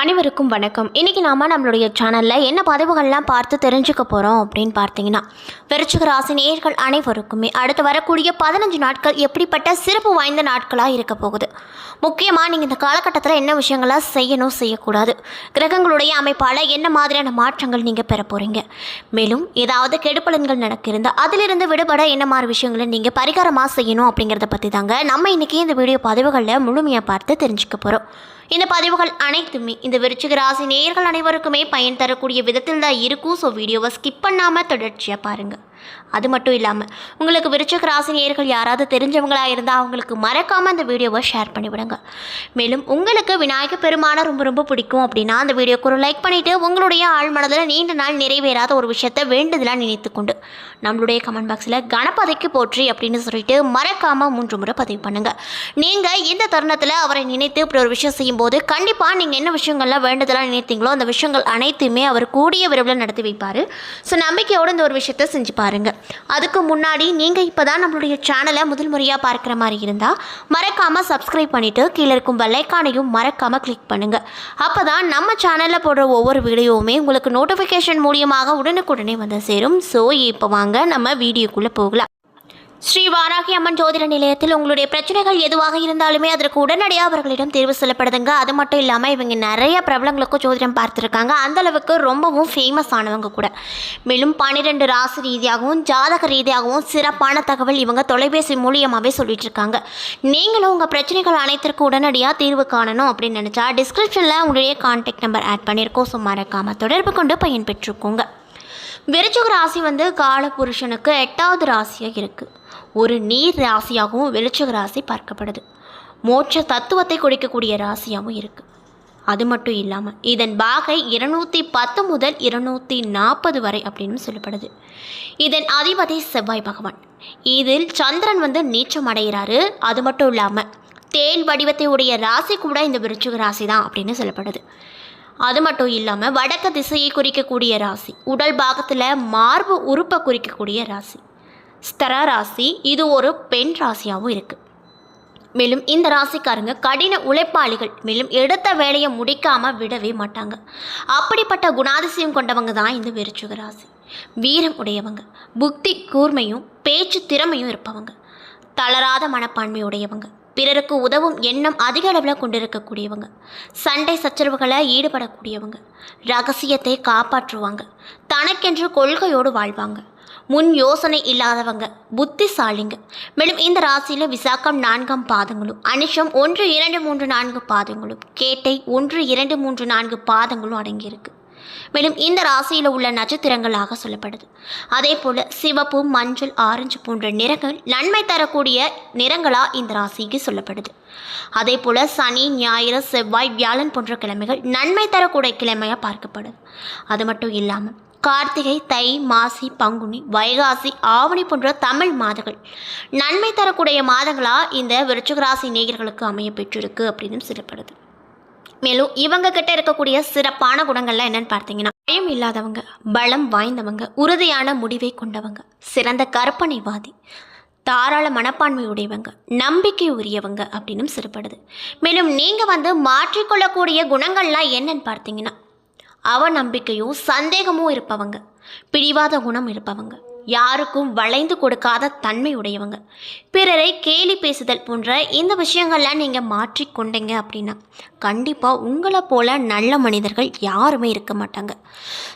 அனைவருக்கும் வணக்கம். இன்றைக்கி நாம் நம்மளுடைய சேனலில் என்ன பதிவுகள்லாம் பார்த்து தெரிஞ்சுக்க போகிறோம் அப்படின்னு பார்த்தீங்கன்னா விருச்சிக ராசி நேயர்கள் அனைவருக்குமே அடுத்து வரக்கூடிய பதினஞ்சு நாட்கள் எப்படிப்பட்ட சிறப்பு வாய்ந்த நாட்களாக இருக்க போகுது? முக்கியமாக நீங்கள் இந்த காலகட்டத்தில் என்ன விஷயங்களாக செய்யணும் செய்யக்கூடாது? கிரகங்களுடைய அமைப்பால் என்ன மாதிரியான மாற்றங்கள் நீங்கள் பெற போகிறீங்க மேலும் ஏதாவது கெடுபலன்கள் நடக்கிருந்தால் அதிலிருந்து விடுபட என்ன மாதிரி விஷயங்களை நீங்கள் பரிகாரமாக செய்யணும் அப்படிங்கிறத பற்றி தாங்க நம்ம இன்றைக்கி இந்த வீடியோ பதிவுகளில் முழுமையாக பார்த்து தெரிஞ்சுக்க போகிறோம் இந்த பதிவுகள் அனைத்துமே இந்த விருச்சிக ராசி நேயர்கள் அனைவருக்குமே பயன் தரக்கூடிய விதத்தில் தான் இருக்கும் ஸோ வீடியோவை ஸ்கிப் பண்ணாமல் தொடர்ச்சியாக பாருங்கள் அது மட்டும் இல்லாமல் உங்களுக்கு விருச்சக ராசினியர்கள் யாராவது தெரிஞ்சவங்களாக இருந்தால் அவங்களுக்கு மறக்காமல் அந்த வீடியோவை ஷேர் பண்ணிவிடுங்க மேலும் உங்களுக்கு விநாயக பெருமானை ரொம்ப ரொம்ப பிடிக்கும் அப்படின்னா அந்த வீடியோக்கு ஒரு லைக் பண்ணிவிட்டு உங்களுடைய ஆழ்மனதில் நீண்ட நாள் நிறைவேறாத ஒரு விஷயத்தை வேண்டுதலாக நினைத்துக்கொண்டு நம்மளுடைய கமெண்ட் பாக்ஸில் கணபதிக்கு போற்றி அப்படின்னு சொல்லிட்டு மறக்காமல் மூன்று முறை பதிவு பண்ணுங்கள் நீங்கள் இந்த தருணத்தில் அவரை நினைத்து இப்படி ஒரு விஷயம் செய்யும்போது கண்டிப்பாக நீங்கள் என்ன விஷயங்கள்லாம் வேண்டுதலாக நினைத்தீங்களோ அந்த விஷயங்கள் அனைத்துமே அவர் கூடிய விரைவில் நடத்தி வைப்பார். ஸோ நம்பிக்கையோடு இந்த ஒரு விஷயத்தை செஞ்சு பாருங்கள் அதுக்கு முன்னாடி நீங்கள் இப்போ தான் நம்மளுடைய சேனலை முதல் முறையாக பார்க்குற மாதிரி இருந்தால் மறக்காமல் சப்ஸ்கிரைப் பண்ணிவிட்டு கீழே இருக்கும் வெள்ளைக்கானையும் மறக்காமல் கிளிக் பண்ணுங்கள் அப்போ தான் நம்ம சேனலில் போடுற ஒவ்வொரு வீடியோவுமே உங்களுக்கு நோட்டிஃபிகேஷன் மூலியமாக உடனுக்குடனே வந்து சேரும். ஸோ இப்போ வாங்க நம்ம வீடியோக்குள்ளே போகலாம். ஸ்ரீ வாராகி அம்மன் ஜோதிட நிலையத்தில் உங்களுடைய பிரச்சனைகள் எதுவாக இருந்தாலுமே அதற்கு உடனடியாக அவர்களிடம் தேர்வு செல்லப்படுதுங்க. அது மட்டும் இல்லாமல் இவங்க நிறைய பிரபலங்களுக்கும் ஜோதிடம் பார்த்துருக்காங்க. அந்தளவுக்கு ரொம்பவும் ஃபேமஸ் ஆனவங்க கூட. மேலும் பன்னிரெண்டு ராசி ரீதியாகவும் ஜாதக ரீதியாகவும் சிறப்பான தகவல் இவங்க தொலைபேசி மூலியமாகவே சொல்லிட்டு இருக்காங்க நீங்களும் உங்கள் பிரச்சனைகள் அனைத்திற்கும் உடனடியாக தீர்வு காணணும் அப்படின்னு நினச்சா டிஸ்கிரிப்ஷனில் உங்களுடைய கான்டாக்ட் நம்பர் ஆட் பண்ணியிருக்கோம் ஸோ மறக்காமல் தொடர்பு கொண்டு பயன்பெற்றுக்கோங்க. விருச்சிக ராசி வந்து கால புருஷனுக்கு எட்டாவது ராசியாக இருக்குது ஒரு நீர் ராசியாகவும் வெளிச்சக ராசி பார்க்கப்படுது. மோட்ச தத்துவத்தை கொடுக்கக்கூடிய ராசியாகவும் இருக்குது அது மட்டும் இல்லாமல் இதன் பாகை இருநூற்றி பத்து முதல் இருநூற்றி நாற்பது வரை அப்படின்னு சொல்லப்படுது. இதன் அதிபதி செவ்வாய் பகவான். இதில் சந்திரன் வந்து நீச்சம் அடைகிறாரு. அது மட்டும் இல்லாமல் தேல் வடிவத்தை உடைய ராசி கூட இந்த விருச்சிக ராசி தான் அப்படின்னு சொல்லப்படுது. அது மட்டும் இல்லாமல் வடக்கு திசையை குறிக்கக்கூடிய ராசி உடல் பாகத்தில் மார்பு உறுப்பை குறிக்கக்கூடிய ராசி. ஸ்தர ராசி இது ஒரு பெண் ராசியாகவும் இருக்குது மேலும் இந்த ராசிக்காரங்க கடின உழைப்பாளிகள். மேலும் எடுத்த வேலையை முடிக்காமல் விடவே மாட்டாங்க. அப்படிப்பட்ட குணாதிசயம் கொண்டவங்க தான் இந்த விருச்சிக ராசி. வீரம் உடையவங்க புக்தி கூர்மையும் பேச்சு திறமையும் இருப்பவங்க. தளராத மனப்பான்மை உடையவங்க. பிறருக்கு உதவும் எண்ணம் அதிக அளவில் கொண்டிருக்கக்கூடியவங்க. சண்டை சச்சரவுகளை ஈடுபடக்கூடியவங்க. ரகசியத்தை காப்பாற்றுவாங்க. தனக்கென்று கொள்கையோடு வாழ்வாங்க. முன் யோசனை இல்லாதவங்க புத்திசாலிங்க. மேலும் இந்த ராசியில் விசாக்கம் நான்காம் பாதங்களும் அனிஷம் ஒன்று இரண்டு மூன்று நான்கு பாதங்களும் கேட்டை ஒன்று இரண்டு மூன்று நான்கு பாதங்களும் அடங்கியிருக்கு. மேலும் இந்த ராசியில் உள்ள நட்சத்திரங்களாக சொல்லப்படுது. அதே போல் சிவப்பு மஞ்சள் ஆரஞ்சு போன்ற நிறங்கள் நன்மை தரக்கூடிய நிறங்களா இந்த ராசிக்கு சொல்லப்படுது. அதே போல் சனி ஞாயிறு செவ்வாய் வியாழன் போன்ற கிழமைகள் நன்மை தரக்கூடிய கிழமையாக பார்க்கப்படுது. அது மட்டும் இல்லாமல் கார்த்திகை தை மாசி பங்குனி வைகாசி ஆவணி போன்ற தமிழ் மாதங்கள். நன்மை தரக்கூடிய மாதங்களாக இந்த விருச்சகராசி நேயர்களுக்கு அமைய பெற்றிருக்கு அப்படின்னு சொல்லப்படுது. மேலும் இவங்க கிட்ட இருக்கக்கூடிய சிறப்பான குணங்கள்லாம் என்னன்னு பார்த்தீங்கன்னா பயம் இல்லாதவங்க பலம் வாய்ந்தவங்க உறுதியான முடிவை கொண்டவங்க சிறந்த கற்பனைவாதி தாராள மனப்பான்மை உடையவங்க நம்பிக்கை உரியவங்க அப்படின்னும் சிறப்படுது மேலும் நீங்கள் வந்து மாற்றிக்கொள்ளக்கூடிய குணங்கள்லாம் என்னன்னு பார்த்தீங்கன்னா அவநம்பிக்கையும் சந்தேகமும் இருப்பவங்க. பிடிவாத குணம் இருப்பவங்க. யாருக்கும் வளைந்து கொடுக்காத தன்மை உடையவங்க. பிறரை கேலி பேசுதல் போன்ற இந்த விஷயங்கள்லாம் நீங்கள் மாற்றிக்கொண்டீங்க அப்படின்னா கண்டிப்பாக உங்களை போல நல்ல மனிதர்கள் யாருமே இருக்க மாட்டாங்க.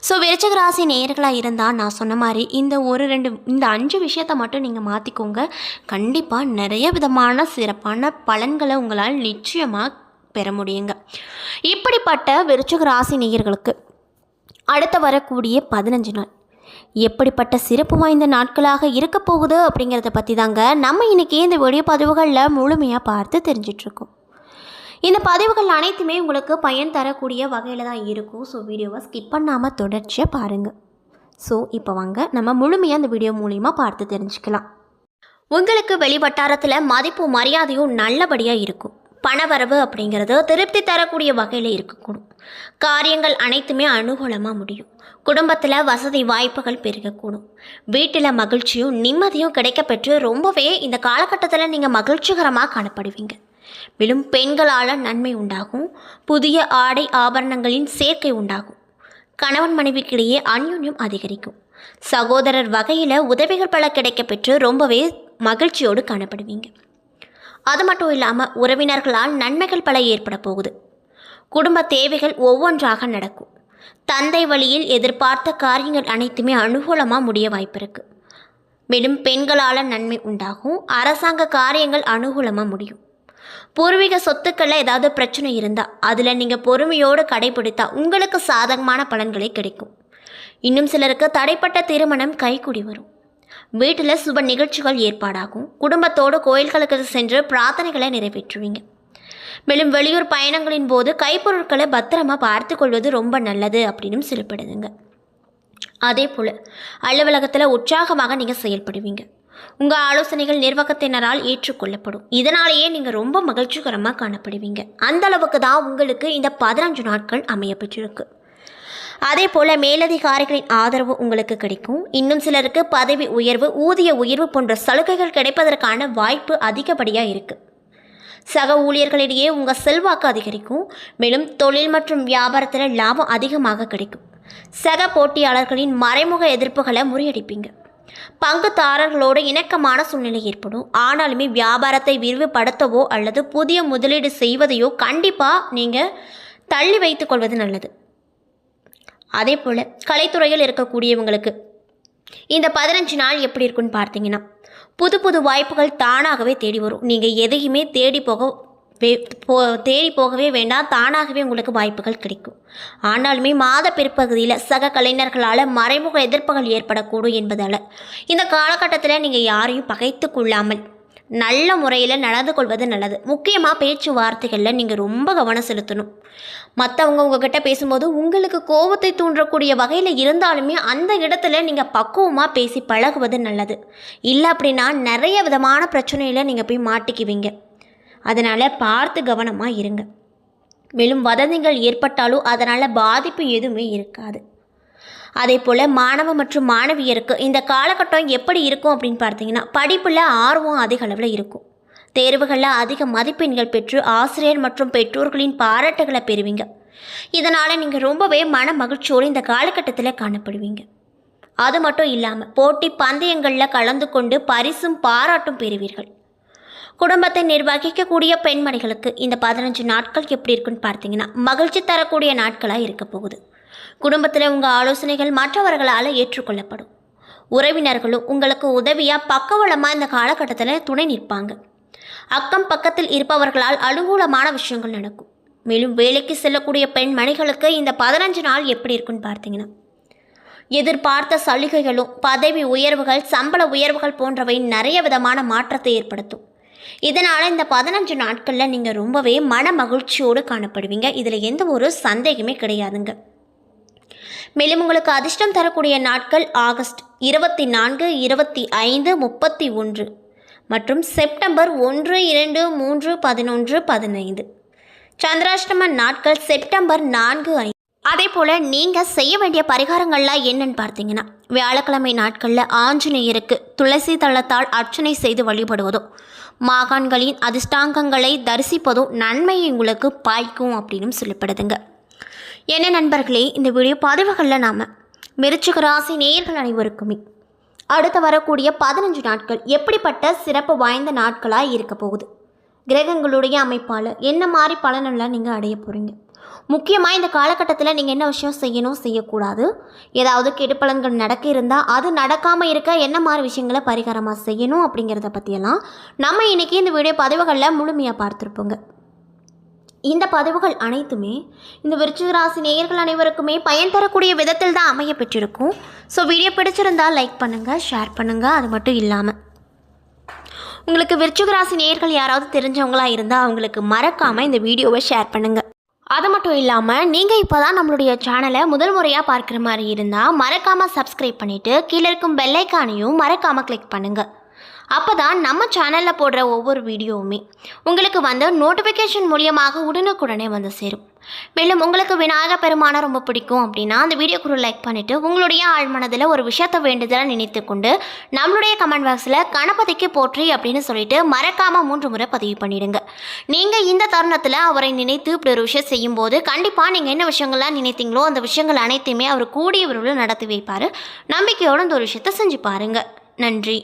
ஸோ விருச்சக ராசி நேயர்களாக இருந்தால் நான் சொன்ன மாதிரி இந்த ஒரு ரெண்டு இந்த அஞ்சு விஷயத்தை மட்டும் நீங்கள் மாற்றிக்கோங்க கண்டிப்பாக நிறைய விதமான சிறப்பான பலன்களை உங்களால் நிச்சயமாக பெற முடியுங்க. இப்படிப்பட்ட விருச்சிக ராசி நேயர்களுக்கு அடுத்து வரக்கூடிய பதினஞ்சு நாள். எப்படிப்பட்ட சிறப்பு வாய்ந்த நாட்களாக இருக்க போகுது அப்படிங்கிறத பற்றி தாங்க நம்ம இன்றைக்கி இந்த வீடியோ பதிவுகளில் முழுமையாக பார்த்து தெரிஞ்சிட்ருக்கோம். இந்த பதிவுகள் அனைத்துமே உங்களுக்கு பயன் தரக்கூடிய வகையில் தான் இருக்கும். ஸோ வீடியோவை ஸ்கிப் பண்ணாமல் தொடர்ச்சியாக பாருங்கள் ஸோ இப்போ வாங்க நம்ம முழுமையாக இந்த வீடியோ மூலிமா பார்த்து தெரிஞ்சுக்கலாம். உங்களுக்கு வெளிவட்டாரத்தில் மதிப்பு மரியாதையும் நல்லபடியாக இருக்கும். பணவரவு அப்படிங்கிறது திருப்தி தரக்கூடிய வகையில் இருக்கக்கூடும். காரியங்கள் அனைத்துமே அனுகூலமாக முடியும். குடும்பத்தில் வசதி வாய்ப்புகள் பெருகக்கூடும். வீட்டில் மகிழ்ச்சியும் நிம்மதியும் கிடைக்கப்பெற்று ரொம்பவே இந்த காலகட்டத்தில் நீங்கள் மகிழ்ச்சிகரமாக காணப்படுவீங்க. மேலும் பெண்களால் நன்மை உண்டாகும். புதிய ஆடை ஆபரணங்களின் சேர்க்கை உண்டாகும். கணவன் மனைவிக்கிடையே அந்யுன்யம் அதிகரிக்கும். சகோதரர் வகையில் உதவிகள் பல கிடைக்கப்பெற்று ரொம்பவே மகிழ்ச்சியோடு காணப்படுவீங்க. அது மட்டும் இல்லாமல் உறவினர்களால் நன்மைகள் பல ஏற்பட போகுது. குடும்ப தேவைகள் ஒவ்வொன்றாக நடக்கும். தந்தை வழியில் எதிர்பார்த்த காரியங்கள் அனைத்துமே அனுகூலமாக முடிய வாய்ப்பு மேலும் பெண்களால் நன்மை உண்டாகும். அரசாங்க காரியங்கள் அனுகூலமாக முடியும். பூர்வீக சொத்துக்களில் ஏதாவது பிரச்சனை இருந்தால் அதில் நீங்கள் பொறுமையோடு கடைபிடித்தா உங்களுக்கு சாதகமான பலன்களே கிடைக்கும். இன்னும் சிலருக்கு தடைப்பட்ட திருமணம் கைகூடி வரும். வீட்டில் சுப நிகழ்ச்சிகள் ஏற்பாடாகும். குடும்பத்தோடு கோயில்களுக்கு சென்று பிரார்த்தனைகளை நிறைவேற்றுவீங்க. மேலும் வெளியூர் பயணங்களின் போது கைப்பொருட்களை பத்திரமா பார்த்து கொள்வது ரொம்ப நல்லது அப்படின்னு சொல்லப்படுதுங்க அதே போல் அலுவலகத்தில் உற்சாகமாக நீங்கள் செயல்படுவீங்க. உங்கள் ஆலோசனைகள் நிர்வாகத்தினரால் ஏற்றுக்கொள்ளப்படும். இதனாலேயே நீங்கள் ரொம்ப மகிழ்ச்சிகரமாக காணப்படுவீங்க. அந்த அளவுக்கு தான் உங்களுக்கு இந்த பதினஞ்சு நாட்கள் அமையப்பட்டிருக்கு அதே போல் மேலதிகாரிகளின் ஆதரவு உங்களுக்கு கிடைக்கும். இன்னும் சிலருக்கு பதவி உயர்வு ஊதிய உயர்வு போன்ற சலுகைகள் கிடைப்பதற்கான வாய்ப்பு அதிகப்படியாக இருக்குது சக ஊழியர்களிடையே உங்கள் செல்வாக்கு அதிகரிக்கும். மேலும் தொழில் மற்றும் வியாபாரத்தில் லாபம் அதிகமாக கிடைக்கும். சக போட்டியாளர்களின் மறைமுக எதிர்ப்புகளை முறியடிப்பீங்க. பங்குதாரர்களோடு இணக்கமான சூழ்நிலை ஏற்படும். ஆனாலுமே வியாபாரத்தை விரிவுபடுத்தவோ அல்லது புதிய முதலீடு செய்வதையோ கண்டிப்பாக நீங்கள் தள்ளி வைத்துக் கொள்வது நல்லது. அதே போல் கலைத்துறையில் இருக்கக்கூடியவங்களுக்கு இந்த பதினஞ்சு நாள் எப்படி இருக்குன்னு பார்த்தீங்கன்னா புது புது வாய்ப்புகள் தானாகவே தேடி வரும். நீங்கள் எதையுமே தேடி போக வே- போ தேடி போகவே வேண்டாம். தானாகவே உங்களுக்கு வாய்ப்புகள் கிடைக்கும். ஆனாலுமே மாத பிற்பகுதியில் சக கலைஞர்களால் மறைமுக எதிர்ப்புகள் ஏற்படக்கூடும் என்பதால் இந்த காலகட்டத்தில் நீங்கள் யாரையும் பகைத்து கொள்ளாமல் நல்ல முறையில் நடந்து கொள்வது நல்லது. முக்கியமாக பேச்சுவார்த்தைகளில் நீங்கள் ரொம்ப கவனம் செலுத்தணும். மற்றவங்க உங்ககிட்ட பேசும்போது உங்களுக்கு கோபத்தை தூண்டக்கூடிய வகையில் இருந்தாலுமே அந்த இடத்துல நீங்கள் பக்குவமாக பேசி பழகுவது நல்லது. இல்லை அப்படின்னா நிறைய விதமான பிரச்சனையில் நீங்கள் போய் மாட்டிக்குவீங்க. அதனால் பார்த்து கவனமாக இருங்க. மேலும் வதந்திகள் ஏற்பட்டாலும் அதனால் பாதிப்பு எதுவுமே இருக்காது. அதே போல் மாணவ மற்றும் மாணவியருக்கு இந்த காலகட்டம் எப்படி இருக்கும் அப்படின்னு பார்த்தீங்கன்னா படிப்பில் ஆர்வம் அதிக அளவில் இருக்கும். தேர்வுகளில் அதிக மதிப்பெண்கள் பெற்று ஆசிரியர் மற்றும் பெற்றோர்களின் பாராட்டுகளை பெறுவீங்க. இதனால் நீங்கள் ரொம்பவே மன மகிழ்ச்சியோடு இந்த காலகட்டத்தில் காணப்படுவீங்க. அது மட்டும் இல்லாமல் போட்டி பந்தயங்களில் கலந்து கொண்டு பரிசும் பாராட்டும் பெறுவீர்கள். குடும்பத்தை நிர்வகிக்கக்கூடிய பெண்மணிகளுக்கு இந்த பதினஞ்சு நாட்கள் எப்படி இருக்குன்னு பார்த்தீங்கன்னா மகிழ்ச்சி தரக்கூடிய நாட்களாக இருக்க போகுது. குடும்பத்தில் உங்கள் ஆலோசனைகள் மற்றவர்களால் ஏற்றுக்கொள்ளப்படும். உறவினர்களும் உங்களுக்கு உதவியாக பக்கவளமாக இந்த காலகட்டத்தில் துணை நிற்பாங்க. அக்கம் பக்கத்தில் இருப்பவர்களால் அனுகூலமான விஷயங்கள் நடக்கும். மேலும் வேலைக்கு செல்லக்கூடிய பெண்மணிகளுக்கு இந்த பதினஞ்சு நாள் எப்படி இருக்குன்னு பார்த்தீங்கன்னா எதிர்பார்த்த சலுகைகளும் பதவி உயர்வுகள் சம்பள உயர்வுகள் போன்றவை நிறைய விதமான மாற்றத்தை ஏற்படுத்தும். இதனால் இந்த பதினஞ்சு நாட்களில் நீங்கள் ரொம்பவே மன மகிழ்ச்சியோடு காணப்படுவீங்க. இதில் எந்த ஒரு சந்தேகமே கிடையாதுங்க. மேலும் உங்களுக்கு அதிர்ஷ்டம் தரக்கூடிய நாட்கள் ஆகஸ்ட் இருபத்தி நான்கு இருபத்தி ஐந்து முப்பத்தி ஒன்று மற்றும் செப்டம்பர் ஒன்று இரண்டு மூன்று பதினொன்று பதினைந்து. சந்திராஷ்டம நாட்கள் செப்டம்பர் நான்கு ஐந்து அதே போல் நீங்கள் செய்ய வேண்டிய பரிகாரங்கள்லாம் என்னன்னு பார்த்தீங்கன்னா வியாழக்கிழமை நாட்களில் ஆஞ்சநேயருக்கு துளசி தளத்தால் அர்ச்சனை செய்து வழிபடுவதும் மாகாண்களின் அதிர்ஷ்டாங்கங்களை தரிசிப்பதும் நன்மையை உங்களுக்கு பாய்க்கும் அப்படின்னு சொல்லப்படுதுங்க. என்ன நண்பர்களே இந்த வீடியோ பதிவுகளில் நாம் மிருச்சிக ராசி நேயர்கள் அனைவருக்குமே அடுத்து வரக்கூடிய பதினஞ்சு நாட்கள் எப்படிப்பட்ட சிறப்பு வாய்ந்த நாட்களாக இருக்க போகுது? கிரகங்களுடைய அமைப்பால் என்ன மாதிரி பலனெல்லாம் நீங்கள் அடைய போகிறீங்க முக்கியமாக இந்த காலகட்டத்தில் நீங்கள் என்ன விஷயம் செய்யணும் செய்யக்கூடாது? ஏதாவது கெடுப்பலன்கள் நடக்க இருந்தால் அது நடக்காமல் இருக்க என்ன மாதிரி விஷயங்களை பரிகாரமாக செய்யணும் அப்படிங்கிறத பற்றியெல்லாம் நம்ம இன்றைக்கி இந்த வீடியோ பதிவுகளில் முழுமையாக பார்த்துருப்போங்க. இந்த பதிவுகள் அனைத்துமே இந்த விருச்சிக ராசி நேயர்கள் அனைவருக்குமே பயன் தரக்கூடிய விதத்தில் தான் அமைய பெற்றிருக்கும். ஸோ வீடியோ பிடிச்சிருந்தால் லைக் பண்ணுங்கள் ஷேர் பண்ணுங்கள் அது மட்டும் இல்லாமல் உங்களுக்கு விருச்சிக ராசி நேயர்கள் யாராவது தெரிஞ்சவங்களா இருந்தால் அவங்களுக்கு மறக்காமல் இந்த வீடியோவை ஷேர் பண்ணுங்கள் அது மட்டும் இல்லாமல் நீங்கள் இப்போ தான் நம்மளுடைய சேனலை முதல் முறையாக பார்க்குற மாதிரி இருந்தால் மறக்காமல் சப்ஸ்கிரைப் பண்ணிவிட்டு கீழே இருக்கும் பெல்லைக்கானையும் மறக்காமல் கிளிக் பண்ணுங்கள் அப்போ தான் நம்ம சேனலில் போடுற ஒவ்வொரு வீடியோவுமே உங்களுக்கு வந்து நோட்டிஃபிகேஷன் மூலியமாக உடனுக்குடனே வந்து சேரும். மேலும் உங்களுக்கு விநாயகர் பெருமானை ரொம்ப பிடிக்கும் அப்படின்னா அந்த வீடியோ ஒரு லைக் பண்ணிவிட்டு உங்களுடைய ஆழ்மனதில் ஒரு விஷயத்தை வேண்டுதலாக நினைத்து கொண்டு நம்மளுடைய கமெண்ட் பாக்ஸில் கணபதிக்கு போற்றி அப்படின்னு சொல்லிட்டு மறக்காமல் மூன்று முறை பதிவு பண்ணிடுங்க. நீங்கள் இந்த தருணத்தில் அவரை நினைத்து இப்படி ஒரு விஷயம் செய்யும்போது கண்டிப்பாக நீங்கள் என்ன விஷயங்கள்லாம் நினைத்தீங்களோ அந்த விஷயங்கள் அனைத்தையுமே அவர் கூடிய விரைவில் நடத்தி வைப்பார். நம்பிக்கையோடு இந்த ஒரு விஷயத்தை செஞ்சு பாருங்கள் நன்றி.